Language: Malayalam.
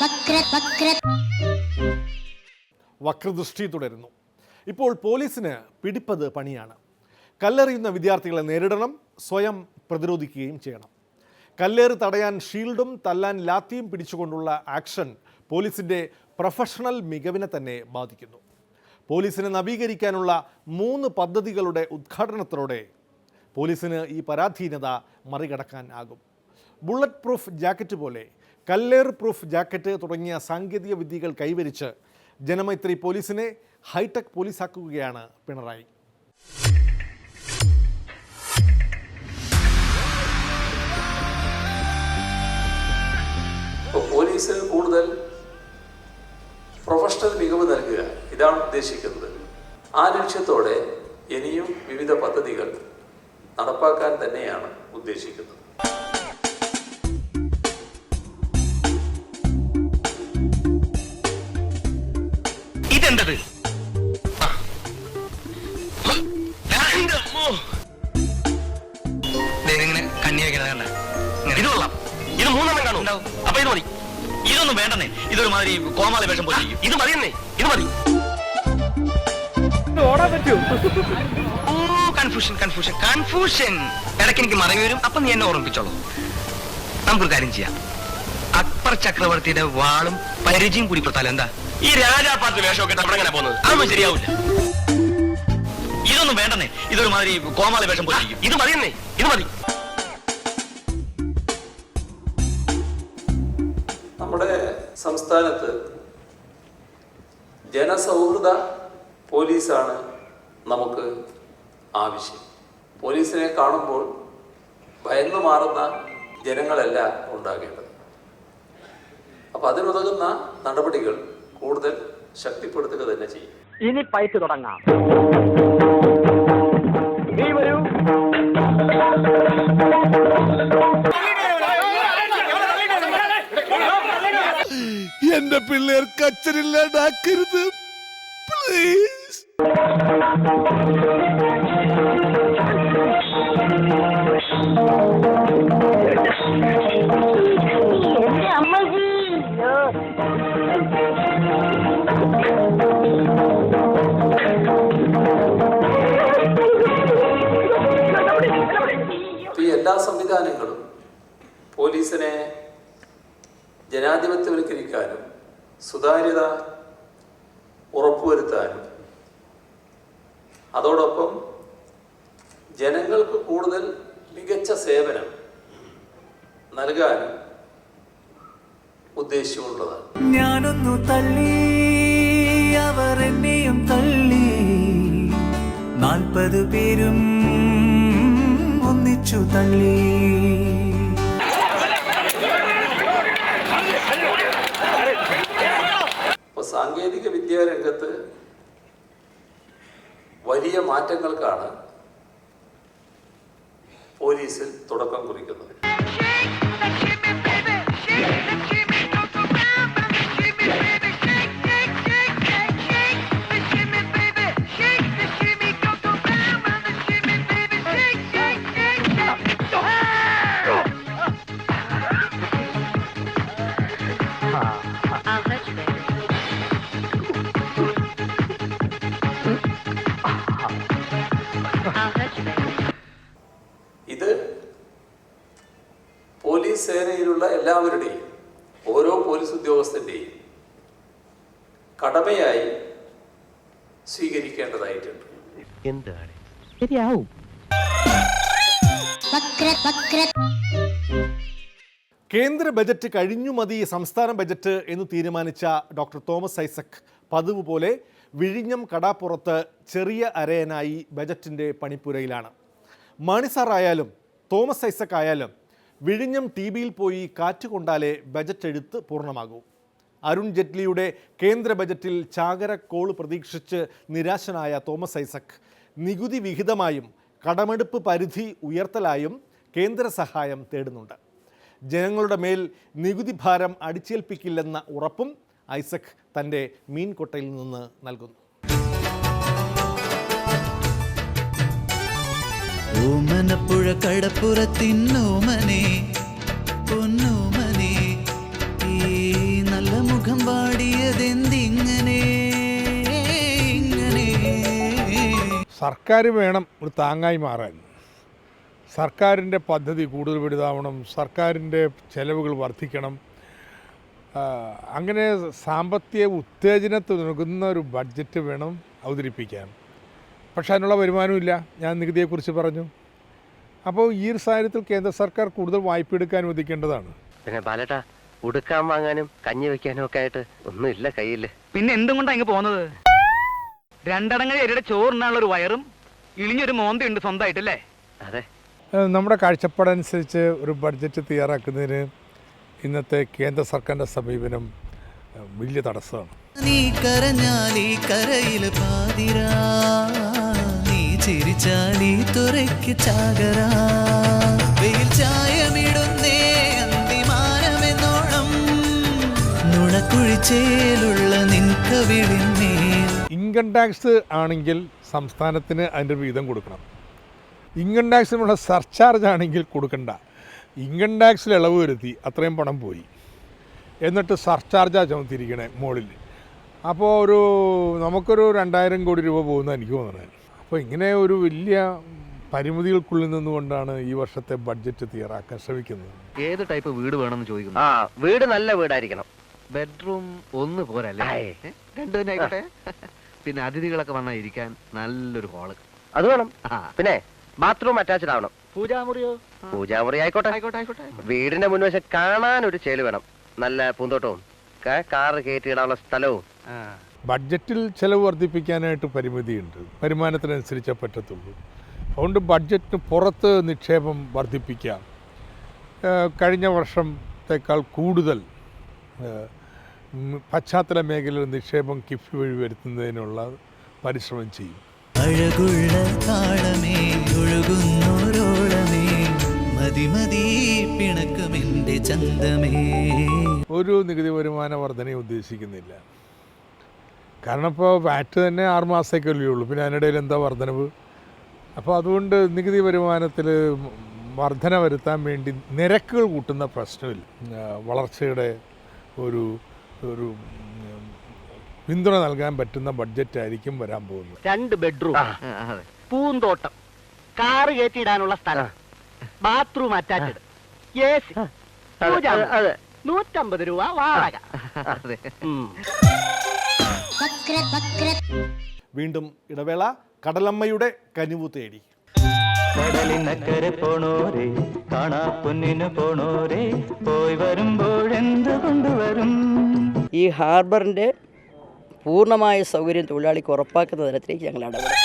വക്ര വക്ര വക്രദൃഷ്ടി തുടരുന്നു. ഇപ്പോൾ പോലീസിന് പിടിപ്പത് പണിയാണ്. കല്ലെറിയുന്ന വിദ്യാർത്ഥികളെ നേരിടണം സ്വയം പ്രതിരോധിക്കുകയും ചെയ്യണം. കല്ലേറ് തടയാൻ ഷീൽഡും തല്ലാൻ ലാത്തിയും പിടിച്ചുകൊണ്ടുള്ള ആക്ഷൻ പോലീസിന്റെ പ്രൊഫഷണൽ മികവിനെ തന്നെ ബാധിക്കുന്നു. പോലീസിനെ നവീകരിക്കാനുള്ള മൂന്ന് പദ്ധതികളുടെ ഉദ്ഘാടനത്തോടെ പോലീസിന് ഈ പരാധീനത മറികടക്കാൻ ആകും ബുള്ളറ്റ് പ്രൂഫ് ജാക്കറ്റ് പോലെ കല്ലേറ് പ്രൂഫ് ജാക്കറ്റ് തുടങ്ങിയ സാങ്കേതിക വിദ്യകൾ കൈവരിച്ച് ജനമൈത്രി പോലീസിനെ ഹൈടെക് പോലീസാക്കുകയാണ് പിണറായി. പോലീസിന് കൂടുതൽ പ്രൊഫഷണൽ മികവ് നൽകുക ഇതാണ് ഉദ്ദേശിക്കുന്നത്. ആ ലക്ഷ്യത്തോടെ ഇനിയും വിവിധ പദ്ധതികൾ നടപ്പാക്കാൻ തന്നെയാണ് ഉദ്ദേശിക്കുന്നത്. ഇതെന്തത് ആ. എന്റെ അമ്മോ. ദേ ഇതിങ്ങനെ കണ്ണി വെക്കണത് കണ്ട. ഇത് കൊള്ളാം. ഇത് മൂന്നെണ്ണം കാണും. അപ്പൊ ഇത് മതി. ഇതൊന്നും വേണ്ടെന്നേ. ഇതൊരു മാതിരി കോമാളി വേഷം പോലെ ഇത് മതിയെന്നേ. ഇത് മതി. ഓ കൺഫ്യൂഷൻ കൺഫ്യൂഷൻ കൺഫ്യൂഷൻ ഇടയ്ക്ക് എനിക്ക് മറവി വരും. അപ്പൊ നീ എന്നെ ഓർമ്മിപ്പിച്ചോളൂ. നമുക്കൊരു കാര്യം ചെയ്യാം. അക്ബർ ചക്രവർത്തിയുടെ വാളും പരിചയം കൂടി കൊടുത്താൽ എന്താ? ഈ രാജാപ്പാട്ട് വേഷമൊക്കെ അവിടെ എങ്ങനെ പോകുന്നത്? അതൊന്നും ശരിയാവില്ല. ഇതൊന്നും വേണ്ടെന്നേ. ഇതൊരു മാതിരി കോമാളി വേഷം പോലെ ഇരിക്കും. ഇത് മതിയെന്നേ. ഇത് മതി. നമ്മുടെ സംസ്ഥാനത്ത് ജനസൗഹൃദ പോലീസാണ് നമുക്ക് ആവശ്യം. പോലീസിനെ കാണുമ്പോൾ ഭയന്നു മാറുന്ന ജനങ്ങളല്ല ഉണ്ടാകേണ്ടത്. അപ്പം അതിനുതകുന്ന നടപടികൾ കൂടുതൽ ശക്തിപ്പെടുത്തുക തന്നെ ചെയ്യും. ഇനി പൈറ്റ് തുടങ്ങാം. നീ വരൂ. എന്റെ പിള്ളേർക്ക് അച്ഛനില്ലാണ്ടാക്കരുത് പ്ലീസ് എല്ലാ സംവിധാനങ്ങളും പോലീസിനെ ജനാധിപത്യവൽക്കരിക്കാനും സുതാര്യത ഉറപ്പുവരുത്താനും. അതോടൊപ്പം ജനങ്ങൾക്ക് കൂടുതൽ മികച്ച സേവനം നൽകാനും ഉദ്ദേശിച്ചുകൊണ്ടതാണ് ഞാനൊന്നു തള്ളി അവർ എന്നെയും തള്ളി. നാൽപ്പത് പേരും ഒന്നിച്ചു തള്ളി. സാങ്കേതിക വിദ്യാ രംഗത്ത് വലിയ മാറ്റങ്ങൾക്കാണ് പോലീസിൽ തുടക്കം കുറിക്കുന്നത്. സേനയിലുള്ള എല്ലാവരുടെയും ഓരോ പോലീസ് ഉദ്യോഗസ്ഥന്റെയും കടമയായി സ്വീകരിക്കേണ്ടതായിട്ടുണ്ട്. എന്താണ്? വക്ര കേന്ദ്ര ബജറ്റ് കഴിഞ്ഞു മതി സംസ്ഥാന ബജറ്റ് എന്ന് തീരുമാനിച്ച ഡോക്ടർ തോമസ് ഐസക് പതിവ് പോലെ വിഴിഞ്ഞം കടാപ്പുറത്ത് ചെറിയ അരയനായി ബജറ്റിന്റെ പണിപ്പുരയിലാണ്. മണിസാറായാലും ആയാലും തോമസ് ഐസക് ആയാലും വിഴിഞ്ഞം ടി വിയിൽ പോയി കാറ്റ് കൊണ്ടാലേ ബജറ്റ് എഴുത്ത് പൂർണമാകൂ. അരുൺ ജെറ്റ്ലിയുടെ കേന്ദ്ര ബജറ്റിൽ ചാകര കോൾ പ്രതീക്ഷിച്ച് നിരാശനായ തോമസ് ഐസക്. നികുതി വിഹിതമായും കടമെടുപ്പ് പരിധി ഉയർത്തലായും കേന്ദ്ര സഹായം തേടുന്നുണ്ട്. ജനങ്ങളുടെ മേൽ നികുതി ഭാരം അടിച്ചേൽപ്പിക്കില്ലെന്ന ഉറപ്പും ഐസക് തന്റെ മീൻകൊട്ടയിൽ നിന്ന് നൽകുന്നു. ഓമനപ്പുഴ കടപ്പുറത്തിന്നോമനെ പൊന്നോമനെ ഈ നല്ല മുഖം പാടിയതെന്തിങ്ങനെ? ഇങ്ങനെ. സർക്കാർ വേണം ഒരു താങ്ങായി മാറാൻ. സർക്കാരിന്റെ പദ്ധതി കൂടുതൽ വലുതാവണം സർക്കാരിന്റെ ചെലവുകൾ വർദ്ധിക്കണം. അങ്ങനെ സാമ്പത്തിക ഉത്തേജനത്തിന് നൽകുന്ന ഒരു ബഡ്ജറ്റ് വേണം അവതരിപ്പിക്കാൻ. പക്ഷേ അതിനുള്ള വരുമാനമില്ല. ഞാൻ നികുതിയെക്കുറിച്ച് പറഞ്ഞു. അപ്പോൾ ഈ ഒരു സാഹചര്യത്തിൽ കേന്ദ്ര സർക്കാർ കൂടുതൽ വായ്പ എടുക്കാൻ അനുവദിക്കേണ്ടതാണ് പിന്നെ ബാലട്ടാ ഉടുക്കാൻ വാങ്ങാനും കഞ്ഞി വെക്കാനും ഒക്കെ ആയിട്ട് ഒന്നുമില്ല കയ്യിൽ പിന്നെ എന്തും കൊണ്ടാ ഇങ്ങ് പോന്നത്? രണ്ടടങ്ങ എരുടെ ചോറിനുള്ള ഒരു വയറും ഇളിഞ്ഞൊരു മോന്തയുണ്ട് സ്വന്തമായിട്ടല്ലേ? അതെ. നമ്മുടെ കാഴ്ചപ്പാടനുസരിച്ച് ഒരു ബഡ്ജറ്റ് തയ്യാറാക്കുന്നതിന് ഇന്നത്തെ കേന്ദ്ര സർക്കാരിന്റെ സമീപനം വലിയ തടസ്സമാണ്. നീ കരഞ്ഞാൽ ഈ കരയിൽ പാതിരാ. ഈ തുറയ്ക്ക് ചാകര. വെയിൽ ചായമിടുന്നേ അന്തിമാനമെന്നോണം. നുണക്കുഴിച്ചേലുള്ള നിൻകവിളിന്നേ ഇൻകം ടാക്സ് ആണെങ്കിൽ സംസ്ഥാനത്തിന് അതിന്റെ വീതം കൊടുക്കണം. ഇൻകം ടാക്സിനുള്ള സർചാർജ് ആണെങ്കിൽ കൊടുക്കണ്ട. ഇൻകം ടാക്സിൽ ഇളവ് വരുത്തി അത്രയും പണം പോയി. എന്നിട്ട് സർചാർജാണ് ചുമത്തിയിരിക്കണേ മുകളിൽ അപ്പോൾ ഒരു നമുക്കൊരു രണ്ടായിരം കോടി രൂപ പോകുന്ന എനിക്ക് തോന്നുന്നത് അപ്പോൾ ഇങ്ങനെ ഒരു വലിയ പരിമിതികൾക്കുള്ളിൽ നിന്നുകൊണ്ടാണ് ഈ വർഷത്തെ ബഡ്ജറ്റ് തയ്യാറാക്കാൻ ശ്രമിക്കുന്നത്. ഏത് ടൈപ്പ് വീട് വേണമെന്ന് ചോദിക്കുന്നു? ആ വീട് നല്ല വീടായിരിക്കണം. ബെഡ്റൂം ഒന്ന് പോരല്ലേ? രണ്ടു തന്നെ ആയിക്കോട്ടെ. പിന്നെ അതിഥികളൊക്കെ വന്നാൽ ഇരിക്കാൻ നല്ലൊരു ഹോൾ. അത് വേണം. ആ. പിന്നെ ബാത്റൂം അറ്റാച്ച്ഡ് ആവണം. പൂജാമുറിയോ? പൂജാമുറി ആയിക്കോട്ടെ. ആയിക്കോട്ടെ ആയിക്കോട്ടെ. വീടിന്റെ മുൻവശം കാണാൻ ഒരു ചേൽ വേണം. നല്ല പൂന്തോട്ടവും. കാറ് കയറ്റിയിടാനുള്ള സ്ഥലവും. ആ. ബഡ്ജറ്റിൽ ചിലവ് വർദ്ധിപ്പിക്കാനായിട്ട് പരിമിതിയുണ്ട്. വരുമാനത്തിനനുസരിച്ചേ പറ്റത്തുള്ളൂ. അതുകൊണ്ട് ബഡ്ജറ്റിന് പുറത്ത് നിക്ഷേപം വർദ്ധിപ്പിക്കാം. കഴിഞ്ഞ വർഷത്തേക്കാൾ കൂടുതൽ പശ്ചാത്തല മേഖലയിൽ നിക്ഷേപം കിഫി വഴി വരുത്തുന്നതിനുള്ള പരിശ്രമം ചെയ്യും. അഴകുള്ള താളമേ ഒഴുകുന്നോരോളമേ മതിമതി പിണക്കമെന്റെ ചന്തമേ. ഒരു നികുതി വരുമാന വർധനയും ഉദ്ദേശിക്കുന്നില്ല. കാരണം ഇപ്പോൾ വാറ്റ് തന്നെ ആറ് മാസത്തേക്കല്ലേ ഉള്ളൂ പിന്നെ അതിനിടയിൽ എന്താ വർധനവ്? അപ്പോൾ അതുകൊണ്ട് നികുതി വരുമാനത്തിൽ വർധന വരുത്താൻ വേണ്ടി നിരക്കുകൾ കൂട്ടുന്ന പ്രശ്നമില്ല. വളർച്ചയുടെ ഒരു ഒരു പിന്തുണ നൽകാൻ പറ്റുന്ന ബഡ്ജറ്റ് ആയിരിക്കും വരാൻ പോകുന്നത്. രണ്ട് ബെഡ്റൂം. പൂന്തോട്ടം. കാറ് കയറ്റിയിടാനുള്ള സ്ഥലം. ബാത്റൂം അറ്റാച്ച്ഡ് എ സി നൂറ്റമ്പത് രൂപ വാടക. വീണ്ടും ഇടവേള കടലമ്മയുടെ കനിവു തേടി. കടലിനക്കരെ പോണോരേ കാണാ പൊന്നിന് പോണോരേ പോയി വരുമ്പോഴെന്ത് കൊണ്ടുവരും? ഈ ഹാർബറിന്റെ പൂർണമായ സൗകര്യം തൊഴിലാളിക്ക് ഉറപ്പാക്കുന്ന തരത്തിലേക്ക് ഞങ്ങൾ ഇടപെടും.